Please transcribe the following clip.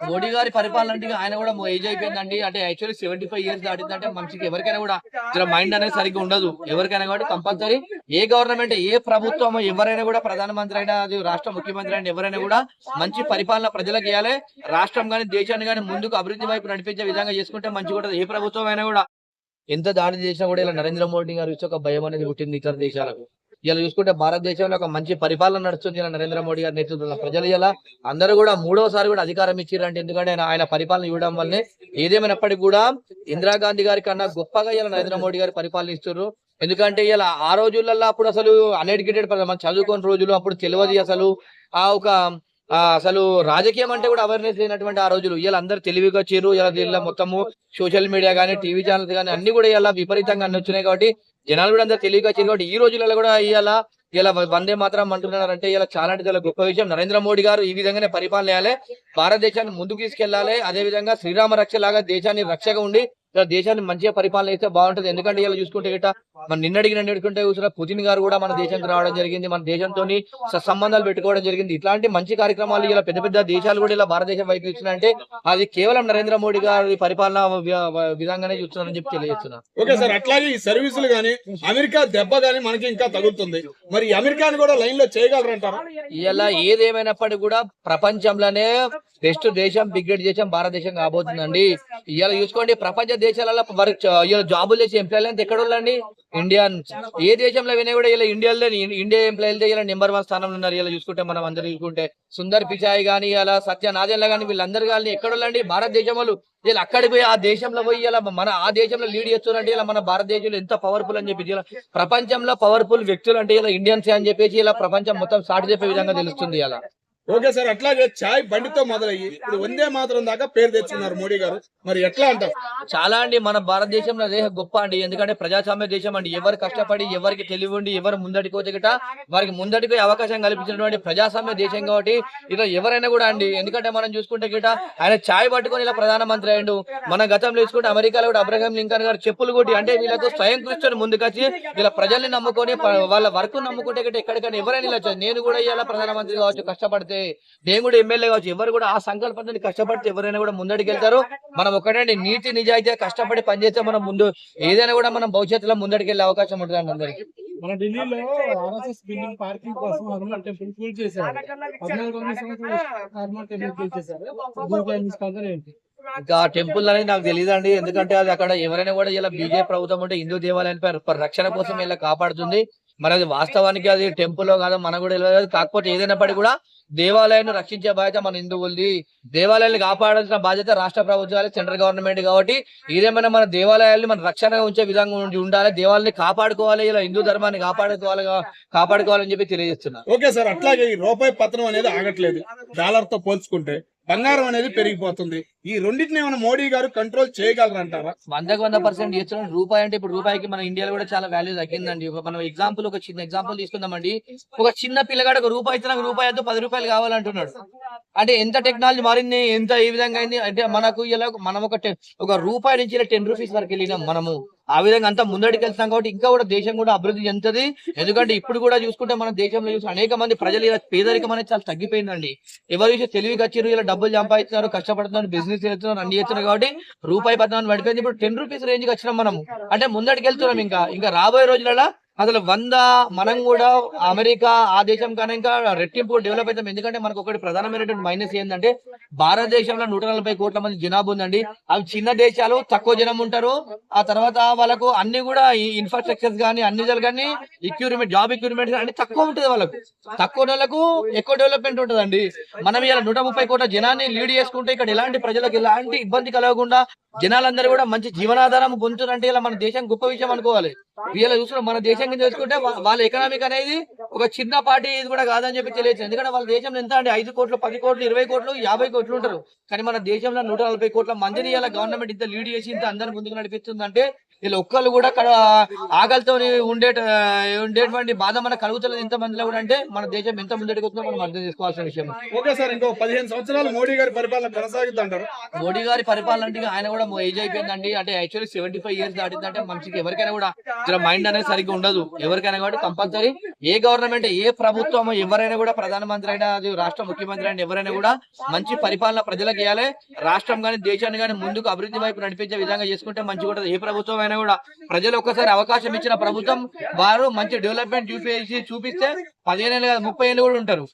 మోడీ గారి పరిపాలన అంటే ఆయన కూడా ఏజ్ అయిపోయిందండి. అంటే యాక్చువల్లీ సెవెంటీ ఫైవ్ ఇయర్స్ దాటిందంటే మనిషికి ఎవరికైనా కూడా మైండ్ అనేది సరిగ్గా ఉండదు. ఎవరికైనా కూడా కంపల్సరీ ఏ గవర్నమెంట్ ఏ ప్రభుత్వం ఎవరైనా కూడా ప్రధానమంత్రి అయినా అది రాష్ట్ర ముఖ్యమంత్రి అయినా ఎవరైనా కూడా మంచి పరిపాలన ప్రజలకు ఇవ్వాలి రాష్ట్రం కానీ దేశాన్ని కానీ ముందుకు అభివృద్ధి వైపు నడిపించే విధంగా చేసుకుంటే మంచిగా ఉంటుంది. ఏ ప్రభుత్వం అయినా కూడా ఎంత దాడి చేసినా కూడా ఇలా నరేంద్ర మోడీ గారు ఇచ్చే ఒక భయం అనేది పుట్టింది ఇతర దేశాలకు. ఇలా చూసుకుంటే భారతదేశంలో ఒక మంచి పరిపాలన నడుస్తుంది ఇలా నరేంద్ర మోడీ గారి నేతృత్వంలో. ప్రజలు ఇలా అందరూ కూడా మూడోసారి కూడా అధికారం ఇచ్చారంటే ఎందుకంటే ఆయన పరిపాలన ఇవ్వడం వల్లనే ఏదేమైనప్పటికీ కూడా ఇందిరాగాంధీ గారి కన్నా గొప్పగా ఇలా నరేంద్ర మోడీ గారి పరిపాలన ఇస్తున్నారు ఎందుకంటే ఇలా ఆ రోజులలో అప్పుడు అసలు అన్ఎడ్యుకేటెడ్ మనం చదువుకోని రోజులు అప్పుడు తెలియదు అసలు. ఆ ఒక అసలు రాజకీయం అంటే కూడా అవేర్నెస్ లేనటువంటి ఆ రోజులు. ఇలా అందరు తెలివిగా వచ్చారు ఇలా మొత్తము సోషల్ మీడియా కానీ టీవీ ఛానల్స్ కానీ అన్ని కూడా ఇలా విపరీతంగా అన్ని వచ్చినాయి కాబట్టి జనాలు కూడా అందరు తెలివిగా వచ్చారు కాబట్టి ఈ రోజులలో కూడా ఇలా ఇలా వందే మాత్రం అంటున్నారంటే ఇలా చాలా అంటే చాలా గొప్ప విషయం. నరేంద్ర మోడీ గారు ఈ విధంగానే పరిపాలన చేయాలి. భారతదేశాన్ని ముందుకు తీసుకెళ్ళాలి అదే విధంగా శ్రీరామ రక్ష లాగా దేశాన్ని రక్షగా ఉండి దేశాన్ని మంచిగా పరిపాలన చేస్తే బాగుంటది. ఎందుకంటే ఇలా చూసుకుంటే గిట్ట మన నిన్నడికి నిన్నడుకుంటే చూసిన పుతిన్ గారు కూడా మన దేశానికి రావడం జరిగింది. మన దేశంతో సంబంధాలు పెట్టుకోవడం జరిగింది. ఇట్లాంటి మంచి కార్యక్రమాలు ఇలా పెద్ద పెద్ద దేశాలు కూడా ఇలా భారతదేశం వైపు ఇచ్చినంటే అది కేవలం నరేంద్ర మోడీ గారి పరిపాలన విధంగానే చూస్తున్నారని చెప్పి తెలియజేస్తున్నా. ఓకే సార్ అట్లాగే ఈ సర్వీసులు గానీ అమెరికా దెబ్బ గానీ మనకి ఇంకా తగులుతుంది. మరి అమెరికాని కూడా లైన్లో చేయగలరంటారా? ఇలా ఏదేమైనప్పటికీ కూడా ప్రపంచంలోనే నెక్స్ట్ దేశం బిగ్రేడ్ దేశం భారతదేశం కాబోతుందండి. ఇలా చూసుకోండి ప్రపంచ దేశాలలో వర్క్ ఇలా జాబులు చేసే ఎంప్లాయీలు అంతా ఎక్కడ ఉండండి ఇండియన్ ఏ దేశంలో వినా కూడా ఇలా ఇండియాలో ఇండియా ఎంప్లాయీలతో ఇలా నెంబర్ వన్ స్థానంలో ఉన్నారు. ఇలా చూసుకుంటే మనం అందరూ చూసుకుంటే సుందర్ పిచాయ్ కానీ ఇలా సత్య నాదెల్లా గానీ వీళ్ళందరూ కానీ ఎక్కడ ఉండండి భారతదేశం వాళ్ళు ఇలా అక్కడికి పోయి ఆ దేశంలో పోయి ఇలా మన ఆ దేశంలో లీడ్ చేస్తున్నారంటే ఇలా మన భారతదేశంలో ఎంత పవర్ఫుల్ అని చెప్పి ఇలా ప్రపంచంలో పవర్ఫుల్ వ్యక్తులు అంటే ఇలా ఇండియన్స్ అని చెప్పేసి ఇలా ప్రపంచం మొత్తం సాటి చెప్పే విధంగా తెలుస్తుంది ఇలా ఓకే సార్ అట్లాగే చాయ్ బండితో మొదలయ్యి. ఇప్పుడు వందే మాత్రం దాకా పేరు తెచ్చున్నారు మోడీ గారు. మరి ఎట్లా అంటారు చాలా అండి మన భారతదేశంలో అదే గొప్ప అండి. ఎందుకంటే ప్రజాస్వామ్య దేశం అండి. ఎవరు కష్టపడి ఎవరికి తెలివి ఉండి ఎవరు ముందటికి వచ్చేట వారికి ముందటికి అవకాశం కల్పించినటువంటి ప్రజాస్వామ్య దేశం కాబట్టి ఇలా ఎవరైనా కూడా అండి ఎందుకంటే మనం చూసుకుంటే గిట ఆయన చాయ్ పట్టుకొని ఇలా ప్రధానమంత్రి అయ్యిండు. మన గతంలో చూసుకుంటే అమెరికాలో కూడా అబ్రహం లింకన్ గారు చెప్పులు కొట్టి అంటే వీళ్ళకు స్వయం కృష్ణుడు ముందుకొచ్చి ఇలా ప్రజల్ని నమ్ముకొని వాళ్ళ వర్క్ నమ్ముకుంటే గిట్ట ఎక్కడికైనా ఎవరైనా ఇలా నేను కూడా ఇలా ప్రధానమంత్రి కావచ్చు కష్టపడితే. నేను కూడా ఎమ్మెల్యే కావచ్చు ఎవరు కూడా ఆ సంకల్పంతో కష్టపడితే ఎవరైనా కూడా ముందడికి వెళ్తారు మనం ఒకటండి నీతి నిజాయితీగా కష్టపడి పనిచేస్తే మనం ముందు ఏదైనా కూడా మనం భవిష్యత్తులో ముందడికి వెళ్ళే అవకాశం ఉంటుంది అందరికి. మన ఢిల్లీలో ఆర్ఎస్ఎస్ బిల్డింగ్ పార్కింగ్ కోసం హనుమాన్ టెంపుల్ కూల్ చేశారు. పద్నాలుగు వందల సంవత్సరాలు హనుమాన్ టెంపుల్ చేశారు. ఏంటి? ఇంకా టెంపుల్ అనేది నాకు తెలియదండి ఎందుకంటే అది అక్కడ ఎవరైనా కూడా ఇలా బీజేపీ ప్రభుత్వం ఉంటే హిందూ దేవాలయం రక్షణ కోసం ఇలా కాపాడుతుంది. మరి అది వాస్తవానికి అది టెంపుల్ కాదు మనకు కూడా తెలియదు. కాకపోతే ఏదైనప్పటికీ కూడా దేవాలయాన్ని రక్షించే బాధ్యత మన హిందువులది దేవాలయాన్ని కాపాడాల్సిన బాధ్యత రాష్ట్ర ప్రభుత్వాలు సెంట్రల్ గవర్నమెంట్ కాబట్టి ఏదేమైనా మన దేవాలయాల్ని మన రక్షణగా ఉంచే విధంగా ఉండి ఉండాలి. దేవాలని కాపాడుకోవాలి ఇలా హిందూ ధర్మాన్ని కాపాడుకోవాలి కాపాడుకోవాలని చెప్పి తెలియజేస్తున్నారు ఓకే సార్ అట్లాగే ఈ రూపాయి పతనం అనేది ఆగట్లేదు. డాలర్తో పోల్చుకుంటే బంగారం అనేది పెరిగిపోతుంది. ఈ రెండింటిని ఏమైనా మోడీ గారు కంట్రోల్ చేయగలరంటారా? వందకు వంద పర్సెంట్ చేస్తున్నాం రూపాయి అంటే ఇప్పుడు రూపాయికి మన ఇండియాలో కూడా చాలా వాల్యూ తగ్గిందండి. మనం ఎగ్జాంపుల్ ఒక చిన్న ఎగ్జాంపుల్ తీసుకుందామండి. ఒక చిన్న పిల్లగాడు ఒక రూపాయి ఇచ్చిన రూపాయి అయితే పది రూపాయలు కావాలంటున్నాడు. అంటే ఎంత టెక్నాలజీ మారింది ఎంత ఏ విధంగా అయింది? అంటే మనకు ఇలా మనం ఒక ఒక రూపాయి నుంచి ఇలా టెన్ రూపీస్ వరకు వెళ్ళినాం మనము. ఆ విధంగా అంతా ముందడికి వెళ్తాం కాబట్టి ఇంకా కూడా దేశం కూడా అభివృద్ధి చెందుతుంది. ఎందుకంటే ఇప్పుడు కూడా చూసుకుంటే మన దేశంలో చూసి అనేక మంది ప్రజలు ఇలా పేదరికం అనేది చాలా తగ్గిపోయిందండి. ఎవరు చూసి తెలివికి వచ్చారు ఇలా డబ్బులు సంపాదిస్తున్నారు కష్టపడుతున్నారు బిజినెస్ చేస్తున్నారు అన్ని చేస్తున్నారు కాబట్టి రూపాయి పద్నాలుగు పడిపోయింది ఇప్పుడు టెన్ రూపీస్ రేంజ్కి వచ్చినాం మనం అంటే ముందడికి వెళ్తున్నాం ఇంకా. ఇంకా రాబోయే రోజులలో అసలు వంద మనం కూడా అమెరికా ఆ దేశం కానీ ఇంకా రెట్టింపు డెవలప్ అవుతాం. ఎందుకంటే మనకు ఒకటి ప్రధానమైనటువంటి మైనస్ ఏంటంటే భారతదేశంలో నూట నలభై కోట్ల మంది జనాభా ఉందండి. అవి చిన్న దేశాలు తక్కువ జనం ఉంటారు. ఆ తర్వాత వాళ్ళకు అన్ని కూడా ఈ ఇన్ఫ్రాస్ట్రక్చర్స్ కానీ అన్ని కానీ ఎక్యూరిమెంట్ జాబ్ ఎక్యూరిమెంట్ అన్ని తక్కువ ఉంటుంది వాళ్ళకు. తక్కువ వాళ్ళకు ఎక్కువ డెవలప్మెంట్ ఉంటుందండి. మనం ఇలా నూట ముప్పై కోట్ల జనాన్ని లీడ్ చేసుకుంటే ఇక్కడ ఎలాంటి ప్రజలకు ఎలాంటి ఇబ్బంది కలగకుండా జనాలందరూ కూడా మంచి జీవనాధారం పొందుతారంటే ఇలా మన దేశం గొప్ప విషయం అనుకోవాలి. వీళ్ళ చూసిన మన దేశం కింద చూసుకుంటే వాళ్ళ ఎకనామిక్ అనేది ఒక చిన్న పార్టీ ఇది కూడా కాదని చెప్పి తెలియచ్చు ఎందుకంటే వాళ్ళ దేశంలో ఎంత అంటే ఐదు కోట్లు పది కోట్లు ఇరవై కోట్లు యాభై కోట్లు ఉంటారు. కానీ మన దేశంలో నూట నలభై కోట్ల మందిని ఇలా గవర్నమెంట్ ఇంత లీడ్ చేసి ఇంత అందరిని ముందుకు నడిపిస్తుంది అంటే వీళ్ళు ఒక్కళ్ళు కూడా అక్కడ ఆకలితో ఉండే ఉండేటువంటి బాధ మనకు కలుగుతున్నది ఎంత మందిలో కూడా అంటే మన దేశం ఎంత ముందడికి వస్తుందో మనం అర్థం చేసుకోవాల్సిన విషయం. ఓకే సార్ ఇంకో పదిహేను సంవత్సరాలు మోడీ గారి పరిపాలన కొనసాగిద్దంటారు. మోడీ గారి పరిపాలన అంటే ఆయన కూడా ఏజ్ అయిపోయిందండి. అంటే యాక్చువల్లీ సెవెంటీ ఫైవ్ ఇయర్స్ దాటిందంటే మనిషికి ఎవరికైనా కూడా మైండ్ అనేది సరిగ్గా ఉండదు. ఎవరికైనా కాబట్టి కంపల్సరీ ఏ గవర్నమెంట్ ఏ ప్రభుత్వం ఎవరైనా కూడా ప్రధానమంత్రి అయినా అది రాష్ట్ర ముఖ్యమంత్రి అయినా ఎవరైనా కూడా మంచి పరిపాలన ప్రజలకు ఇవ్వాలి రాష్ట్రం కానీ దేశాన్ని కానీ ముందుకు అభివృద్ధి వైపు నడిపించే విధంగా చేసుకుంటే మంచిగా ఉంటుంది. ఏ ప్రభుత్వం అయినా కూడా ప్రజలు ఒక్కసారి అవకాశం ఇచ్చిన ప్రభుత్వం వారు మంచి డెవలప్మెంట్ చూపించి చూపిస్తే పదిహేను ఏళ్ళు కాదు ముప్పై ఏళ్ళు కూడా ఉంటారు.